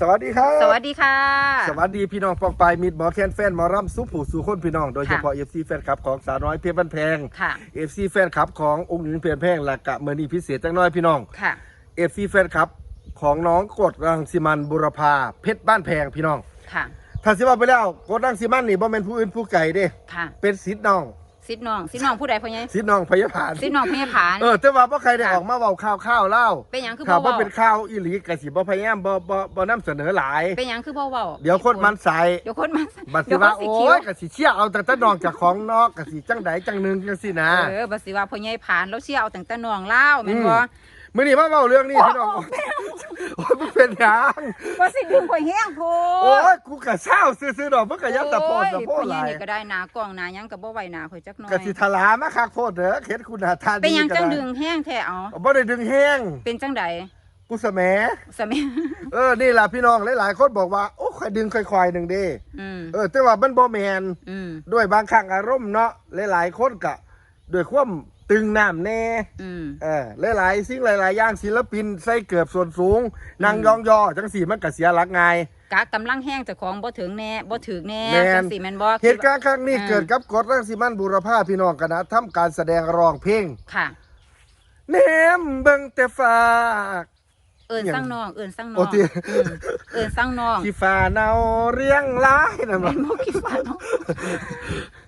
สวัสดีครับสวัสดีค่ะ สวัสดีพี่น้องปองปายมิดหมอแคนแฟนหมอร่ำซุปผู้สู่คนพี่น้องโดยเฉพาะ FC แฟนคลับของสาวน้อยเพชรบ้านแพงค่ะ FC แฟนคลับขององค์หญิงเพชรแพงและกะเมอนีพิเศษจังน้อยพี่น้องค่ะ FC แฟนคลับของน้องกดรังสิมันบุรพาเพชรบ้านแพงพี่น้องค่ะถ้าสิว่าไปแล้วกดรังสิมันนี่บ่แม่นผู้อื่นผู้ไกลเด้ค่ะเป็นศิษย์น้อง ซิดน้องซิดน้องผู้ใดพ่อใหญ่ศิษย์น้องพยาบาลซิดน้องพญาผานเออแต่ว่าบ่ใครได้ค่ะออกมาเว้าข่าวข่าวๆเล่าเป็นหยังคือข่าวบ่ว่าเว้าเป็นข่าวอีหลีกะสิบ่พยายามบ่บ่บ่นำเสนอหลาย เป็นหยังคือบ่เว้าเดี๋ยวคนมันใส่เดี๋ยวคนมันบัดสิเดี๋ยวว่าคนสิโอ้คิวยกะสิเชี่ยเอาแต่ตะนองจากของนอกกะสิจังใดจังหนึงจังสินะเออบัดสิว่าพ่อใหญ่ผานแล้วเชี่ยเอาตั้งแต่น้องเล่าวแม่นบ่อื มมื้อนี้มาเว้าเรื่องนี้พี่น้อง โอ้ยมึงเป็นหยังบ่สิดึงข่อยแห้งโพโอ้ยกูกะเศร้าซื่อๆดอกมึงกะยัดตะโพดตะโพโอ้ดยหพ่อใหญ่ลายนี่ก็ได้หนากล้องหนาหยังก็บ่ไหวหนาข่อยจักหน่อยกะสิทลามาคักโพดเด้อเฮ็ดคุณหาทานเป็นหยังก็จังไดึงแห้งแท้เอาบ่ได้ดึงแห้ง เป็นจังใดกูสะแหมสมัยเออ นี่ล่ะพี่น้องหลายๆคนบอกว่า โอ้ค่อยดึงค่อยๆหนึงเด้อืมเออ แต่ว่ามันบ่แม่นอืมด้วยบางครั้งอารมณ์เนาะหลายๆคนกะด้วยความ ตึงน้ำแน่อืมเออหลายๆสิ่งหลายๆอย่างศิลปินใส่เกือบส่วนสูงนางยองยอจังสีมันก็เสียหลักไงายกะกำลังแห้งเจ้าของบ่ถึงแน่บ่ถึกแน่แม่นจังสิแม่นบ่เหตุการณ์ครั้งนี้อ่าเกิดกับกฎรังสิมันบุรพาพี่น้องกันนะทำการแสดงร้องเพลงค่ะแนมเบิ่งแต่ฟ้า เอิญอย่างสร้างน้อง เอิญสร้างน้โอ้องติอืมเอิญสร้างน้องที่ฟ้าเนาเรียงรายนั่นเป็บ่นพวกคิดว่าน้อง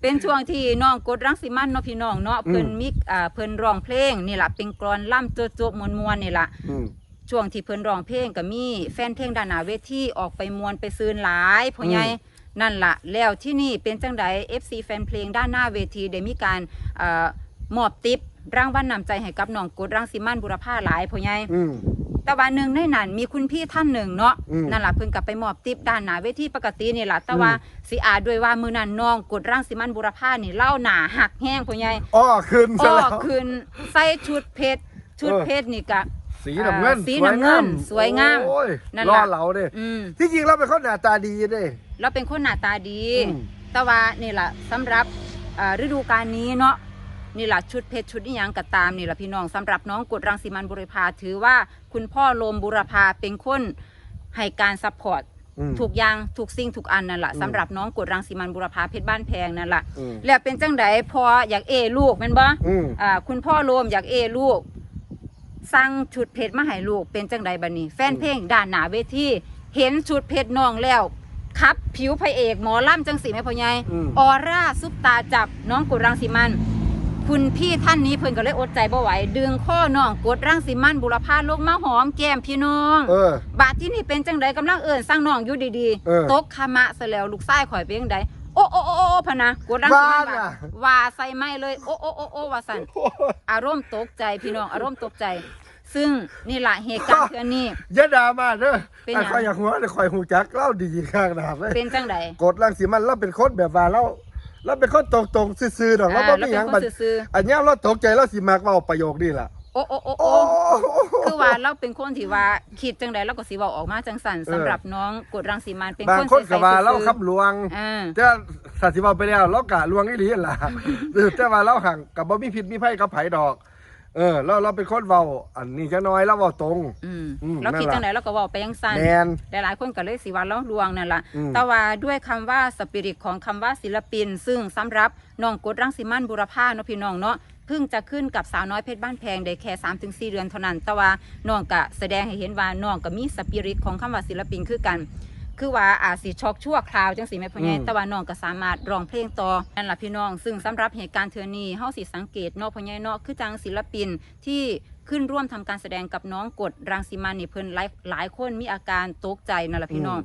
เป็นช่วงที่น้องกดรังสิมันเนาะพี่น้องเนาะอืมเพิ่นมิกอ่าเพิ่นร้องเพลงนี่ล่ะเป็นกลอนล่ำโจ๊ะๆมวนๆนี่ล่ะ อืม ช่วงที่เพิ่นร้องเพลงก็มีแฟนเพลงด้านหน้าเวทีออกไปมวนไปซืนหลายพ่อใหญ่อืมนั่นล่ะแล้วที่นี่เป็นจังได FC แฟนเพลงด้านหน้าเวทีได้มีการเอ่อมอบติปรางวัลนำใจให้กับน้องกดรังสิมันบุรพาหลายพ่อใหญ่ อืม แต่ว่าหนึ่งในนั้นมีคุณพี่ท่านหนึ่งเนาะอืมนั่นแหละเพิ่นกลับไปมอบติปด้านหน้าเวทีปกตินี่แหละแต่ว่าอืมสิอาจด้วยว่ามือนั้นน้องกดร่างสิมันบุรพานี่เล่าหนาหักแห้งพ่อใหญ่อ้อขึ้นซะอ้อแล้ว คืนใส่ชุดเพชรชุดเออ เพชรนี่กะ สีน้ำเงินอ่าสีน้ำเงินสวยงามโอ้ยนั่นรล่ะ อเหลาเด้อืม ที่จริงเราเป็นคนหน้าตาดีเด้ เราเป็นคนหน้าตาดี อืม แต่ว่านี่แหละสำหรับอ่าฤดูกาลนี้เนาะนี่แหละชุดเพชรชุดอีหยังก็ตามนี่แหละพี่น้องสำหรับน้องกดรังสีมันบุรพาถือว่า คุณพ่อโลมบุรพาเป็นคนให้การซัพพอร์ตอืม ถูกอย่างถูกสิ่งถูกอันนั่นแหละอืมสำหรับน้องกดรังสีมันบุรพาเพชรบ้านแพงนั่นแหละอืม แล้วเป็นจังไดพออยากเอลูกแม่นบ่อืมอ่าคุณพ่อโลมอยากเอลูกสั่งชุดเพชรมาให้ลูกเป็นจังไดบัดนี้ แฟนเพลงด้านหน้าเวทีเห็นชุดเพชรน้องแล้วครับผิวพระเอกหมอล่ำจังสีแม่พ่อใหญ่ อืม ออร่าซุปตาจับน้องกดรังสีมัน คุณพี่ท่านนี้เพิ่นก็เลยอดใจบ่ไหวดึงข้อน้องกดรังสีมันบุรพาลงมาหอมแก้มพี่น้องเออบาดที่นี่เป็นจังไดกำลังเอิญสร้างน้องอยู่ดีเออ ๆตกขมะซะแล้วลูกชายข่อยเป็นจังไดโอ้โอ้โอ้โอ้พะนะกดรังสิมันว่าน่ะ ว่าว่าใส่ไม่เลยโอ้โอ้โอ้โอ้ว่าสั่น อารมณ์ตกใจพี่น้องอารมณ์ตกใจ ซึ่งนี่ล่ะเหตุการณ์เทื่อนี้ อย่าด่ามาเด้อเป็นหยังอันคอยอยากหัวแต่คอยหูจักเล่าดีข้างหน้าเลยเป็นจังไดกดลังสีมันเราเป็นคนแบบว่าเรา เราเป็นคนตรงตรงๆซื่อๆดอกเราอ่าบ่แล้วมีหเป็ยังนคบัดนซื่ออันเนี้ยเราตกใจเราสิมากเว้าประโยคนี้ล่ะๆโอ้โอ้โอ้โอ้โอ้คือว่าเราเป็นคนที่ว่าคิดจังไดเราก็สิเว้าออกมาจังสั่นเออสำหรับน้องกดรังสีมันเป็นบางคนคนใสก็ๆว่าเราซื่อๆคำลวงอ่าแต่สัตว์สิเว้าไปแล้วเรากะลวงอีหลีนั่นล่ะเออแต่ว่าเราห่างกับบ่มีผิดมีภัยกับไผดอก เออเราเราเป็นคนเว้าอันนี้จักหน้อยเราเว้าตรง อืมอืมเราคิดนั่นล่ะจังไดเราก็เว้าไปจังสั่นแมน หลายๆคนก็เลยสิว่าเราลวงนั่นล่ะอืม แต่ว่าด้วยคำว่าสปิริตของคำว่าศิลปิน ซึ่งสำหรับน้องกดรังสิมันบุรพาเนาะพี่น้องเนาะเพิ่งจะขึ้นกับสาวน้อยเพชรบ้านแพงได้แค่3-4ถึงเดือนเท่านั้น แต่ว่าน้องก็แสดงให้เห็นว่าน้องก็มีสปิริตของคำว่าศิลปินคือกัน คือว่าอาจสิช็อกชั่วคราวจังสิแม่พ่อใหญ่อืม แต่ว่าน้องก็สามารถร้องเพลงต่อนั่นล่ะพี่น้อง ซึ่งสำหรับเหตุการณ์เทือนี้เฮาสิสังเกตเนาะพ่อใหญ่เนาะคือจังศิลปินที่ขึ้นร่วมทำการแสดงกับน้องกดรังสีมันนี่เพิ่นหลายหลายคนมีอาการตกใจนั่นล่ะพี่น้อง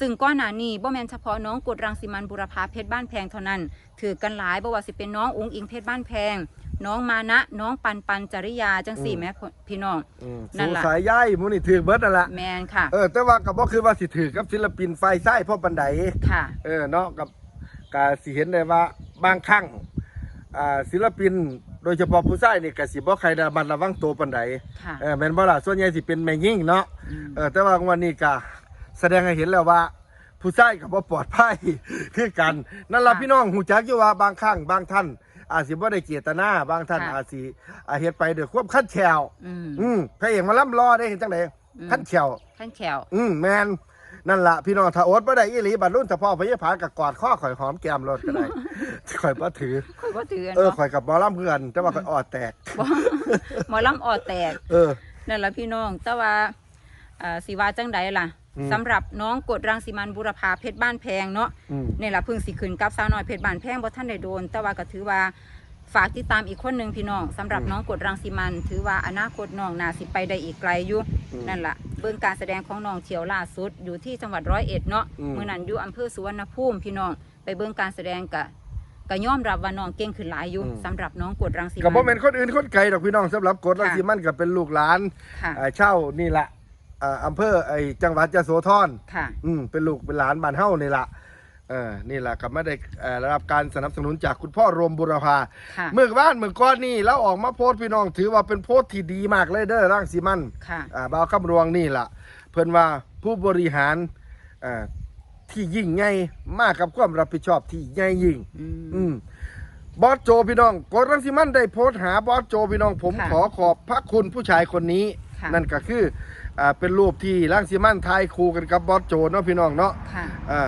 ซึ่งก้อนหน้านี้บ่แม่นเฉพาะน้องกดรังสีมันบุรพาเพชรบ้านแพงเท่านั้น ถือกันหลายบ่ว่าสิเป็นน้องอุงอิงเพชรบ้านแพง น้องมานะ น้องปันปันจริยาจังสี่อืมแม่พี่น้องอืมนั่นสู่ล่ะสายใยหมูนี่ถือเบิดนั่นล่ะแมนค่ะ เออแต่ว่าก็บ่คือว่าสิถือกับศิลปินไฟไส้พ่อปันไดค่ะ เออเนาะกับกาสิเห็นได้ว่าบางครั้งอ่าศิลปินโดยเฉพาะผู้ชายนี่ก็สิบ่ใครระมัดระวังตัวปานใดค่ะเออแม่นบ่ล่ะส่วนใหญ่สิเป็นแม่ยิ่งเนาะอืมเออแต่ว่าวันนี้ก็ แสดงให้เห็นแล้วว่า ผู้ชายก็บ่ปลอดภัยคือกัน นั่นล่ะพี่น้องหูจักอยู่ว่าบางครั้งบางท่าน อาจสิบ่ได้เจตนาบางท่านอาจสิอาจเฮ็ดไปด้วยความคันแชวอืม อืมพระเอกมาล่ำรอได้เห็นจังไดอืม คันแชวท่านแขว อืมแมนนั่นละพี่น้องถ้าโอ๊ตบ่ได้อีหลีบัดรุ่นแต่พ่อพยาผานกับกอดข้อข่อยหอมแก้มรถก็ได้ ข่อยบ่ถือ ข่อยบ่ถือเออเนาะข่อยกับหมอลำเพื่อนแต่ว่าข่อยออดแตก บ่หมอลำออดแตก เออ นั่นล่ะพี่น้อง แต่ว่าอ่าสิว่าจังใดล่ะอืม สำหรับน้องกดรังสีมันบุรพาเพชรบ้านแพงเนาะอืมนี่ล่ะเพิ่งสิขึ้นกับสาวน้อยเพชรบ้านแพงบ่ทันได้โดน แต่ว่าก็ถือว่าฝากติดตามอีกคนหนึงพี่น้องสำหรับน้องกดรังสีมัน ถือว่าอนาคตน้องน่าสิไปได้อีกไกลอยู่นั่นล่ะเบิ่งการแสดงของน้องเที่ยวล่าสุด อยู่ที่จังหวัดร้อยเอ็ดเนาะอืมมื้อนั้นอยู่อำเภอสุวรรณภูมิพี่น้องไปเบิ่งการแสดงกะก็ยอมรับว่าน้องเก่งขึ้นหลายอยู่สำหรับน้องกดรังสีกับบ่มัเป็นนคนอื่นคนไกลดอกพี่น้องสำหรับกดรังสีมันก็เป็นลูกหลานค่ะอ่าเช่านี่ละ อ่าอำเภอไอ้จังหวัดยะโสธรค่ะ อืมเป็นลูกเป็นหลานบ้านเฮานี่ละเออนี่ละก็ไม่ได้เอ่อได้รับการสนับสนุนจากคุณพ่อรวมบุรพาค่ะ เมื่อบ้านเมื่อก้อนนี่แล้วออกมาโพสต์พี่น้องถือว่าเป็นโพสต์ที่ดีมากเลยเด้อร่างสีมัน ค่ะ อ่าบ่าวคำรวงนี่ล่ะ เพิ่นว่าผู้บริหารอ่าที่ยิ่งใหญ่มากกับความรับผิดชอบที่ใหญ่ยิ่ง อืม อืมบอสโจพี่น้องกดรังสิมันได้โพสต์หาบอสโจพี่น้องผมค่ะขอขอบพระคุณผู้ชายคนนี้ ค่ะนั่นก็คือ อ่าเป็นรูปที่รังสิมันทายคูกันกับบอสโจเนาะพี่น้องเนาะค่ะ อ่า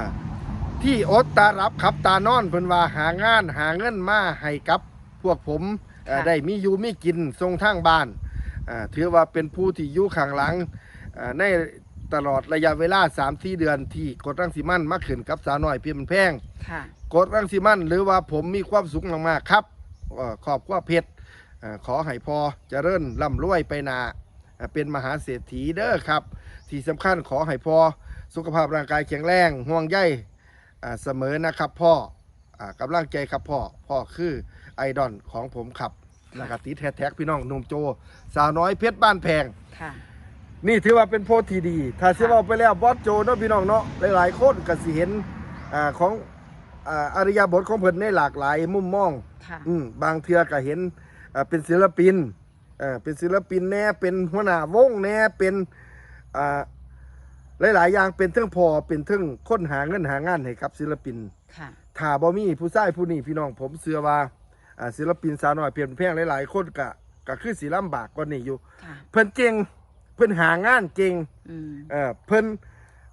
ที่อดตารับขับตานอนเพิ่นว่าหางานหาเงินมาให้กับพวกผมเอ่อค่ะ ได้มีอยู่มีกินทรงทางบ้านอ่าถือว่าเป็นผู้ที่อยู่ข้างหลังอ่าในตลอดระยะเวลา3-4เดือนที่กดรังสิมันมาขึ้นกับสาวน้อยเพียงแพง ค่ะ กดรังสิมันหรือว่าผมมีความสุขมากๆครับเอ่อขอบว่าเพชรเอ่อขอให้พอเจริญร่ำรวยไปหนา เอ่อเป็นมหาเศรษฐีเด้อครับ ที่สำคัญขอให้พอสุขภาพร่างกายแข็งแรงห่วงใยอ่าเสมอนะครับพ่ออ่ากำลังใจครับพ่อ พ่อคือไอดอลของผมครับนะครับติดแฮชแท็กพี่น้องหนุ่มโจ สาวน้อยเพชรบ้านแพงค่ะนี่ถือว่าเป็นโพสต์ที่ดี ถ้าเชื่อว่าไปแล้วบอสโจเนาะพี่น้องเนาะหลายๆคนก็สิเห็นอ่าของอ่าอริยบทของเพิ่นในหลากหลายมุมมองค่ะอืมบางเทือก็เห็นอ่าเป็นศิลปิน อ่าเป็นศิลปินแน่เป็นหัวหน้าวงแน่เป็นอ่าหลาย ๆ อย่างเป็นเทิงพอเป็นเทิงค้นหาเงินหางานให้กับ ศิลปินค่ะ ถ้าบ่มีผู้ชายผู้นี้พี่น้องผมเชื่อว่าอ่าศิลปินสาวน้อยเปลี่ยนแพงหลาย ๆ คนก็ก็คือสิลำบากกว่านี้อยู่ ค่ะ เพิ่นเก่งเพิ่นหางานเก่งอืม เออเพิ่น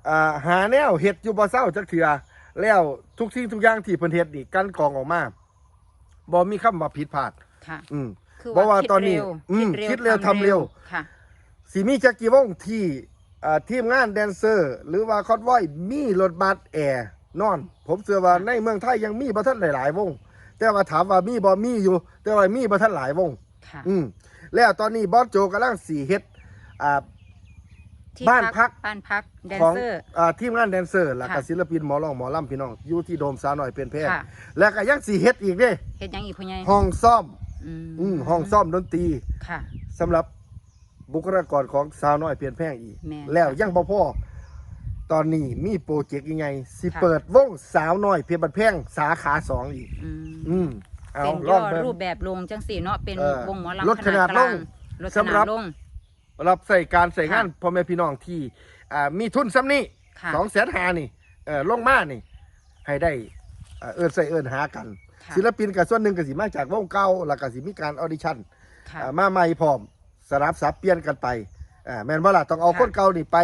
อ่าหาแนวเฮ็ดอยู่บ่เศร้าจักเทื่อแล้วทุกสิ่งทุกอย่างที่เพิ่นเฮ็ดนี่กันกรองออกมาบ่มีคำว่าผิดพลาด ค่ะ อืม คือเพราะว่าคิดตอนนี้เร็วอืมคิดเร็วทำเร็วค่ะสิมีจักกี่วงที่อ่าทีมงานแดนเซอร์ หรือว่าคอดไว้มีรถบัสแอร์นอน ผมเชื่อว่าในเมืองไทยยังมีบ่ทันหลาย ๆ วง แต่ว่าถามว่ามีบ่มีอยู่ แต่ว่ามีบ่ทันหลายวงค่ะอืมแล้วตอนนี้บอสโจกำลังสีเฮ็ดอ่าที่บ้านพักบ้านพักแดนของเซอร์อ่าทีมงานแดนเซอร์และก็ค่ะศิลปินหมอร้องหมอลำพี่น้องอยู่ที่โดมสาวหน่อยเป็นแพงค่ะและก็ยังสีเฮ็ดอีกเด้เฮ็ดหยังอีกพ่อใหญ่ห้องซ่อม อืมอืมห้องซ่อมดนตรีค่ะ สำหรับบุคลากรของสาวน้อยเปลี่ยนแพงอีก แม่นแล้วยังบ่พอตอนนี้มีโปรเจกต์ยังไงสิค่ะ เปิดวงสาวน้อยเพียบันแพงสาขาสองอีก อืมอืมเอาเป็นลย่อองเบิ่ง รูปแบบลงจังสี่เนาะเป็นเออวงหมอลำลดขนาดกลงลงลดขสำหรันาบ ดลง รับใส่การใส่งานค่ะพ่อแม่พี่น้องที่อ่ามีทุนซ้ำนี้ค่ะ สองแสนหานี่เออลงมานี่ ให้ได้อ่าเอินใส่เอินหากัน ค่ะ ศิลปินกับส่วนหนึ่งก็สิมาจากวงเก่าแล้วก็สิมีการออดิชั่นค่ะ อ่ามาใหม่พร้อมสลับสับเปลี่ยนกันไปอ่าแม่นบ่ล่ะต้องเอาค่ะ คนเก่านี่ไป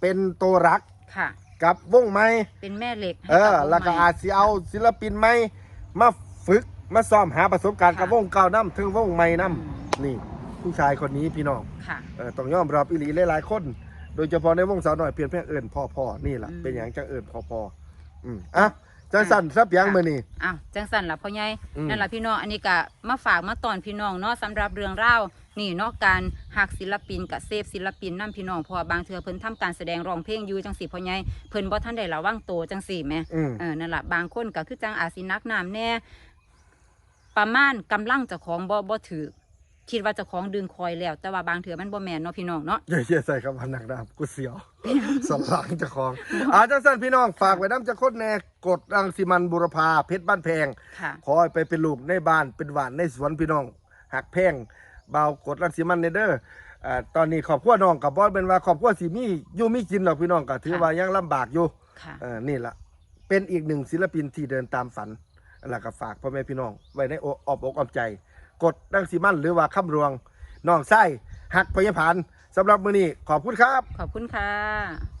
เป็นตัวรักค่ะ กับวงใหม่ เป็นแม่เหล็กให้เออกับวงแล้วก็ใหม่อาจสิเอาศิลปินใหม่มาฝึกมาซ้อมหาประสบการณ์ค่ะกับวงเก่านํถึงวงใหม่นํอืมนี่ ผู้ชายคนนี้พี่น้องค่ะ เออต้องยอมรับอีหลีหลายๆคน โดยเฉพาะในวงสาวหน่อยเปลี่ยนแพงเอิญพ่อพ่อนี่แหละอืม เป็นอย่างจังเอิญพ่อพ่ออืมอะ จังสั่นซับยังมือนี่อ้าวจังสันล่ะพ่อใหญ่อืมนั่นล่ะพี่น้องอันนี้ก็มาฝากมาตอนพี่น้องเนาะสำหรับเรื่องราวนี่เนาะการหักศิลปินกับเซฟศิลปินนํพี่น้องเพราะว่าบางเทื่อเพิ่นทำการแสดงร้องเพลงอยู่จังสี่พ่อใหญ่เพิ่นบ่ทันได้ระวังโตวจังสี่แหมอืมเออนั่นล่ะบางคนก็คือจังอาจสินักน้ำแน่ประมาณกำลังเจ้าของบ่บ่ถือคิดว่าเจ้าของดึงคอยแล้ว แต่ว่าบางเทื่อมันบ่แม่นเนาะพี่น้องเนาะอย่าเชื่อใส่คำพันหนักดามกูเสียวสนหลังเจ้าของอาจังสั่นพี่น้องฝากไว้น้ำจะคดแน่ กดรังสิมันบุรพาเพชรบ้านแพง ค่ะ ขอให้ไปเป็นลูกในบ้านเป็นหวานในสวนพี่น้องหักแพงเบากดรังสิมันในเด้ออ่าตอนนี้ขอบครัวน้องกับบอสเป็นว่าขอบครัวสีมีอยู่มีกินหรอกพี่น้องก็ถือว่ายังลำบากอยู่ ค่ะ เออนี่ละเป็นอีกหนึ่งศิลปินที่เดินตามฝันแล้วก็ฝากพ่อแม่พี่น้อง ไว้ในอกอบอกอ้อมใจ กดดังสีมันหรือว่าคำรวงน้องไส้หักพยาพานสำหรับมือนี้ขอบคุณครับ ขอบคุณค่ะ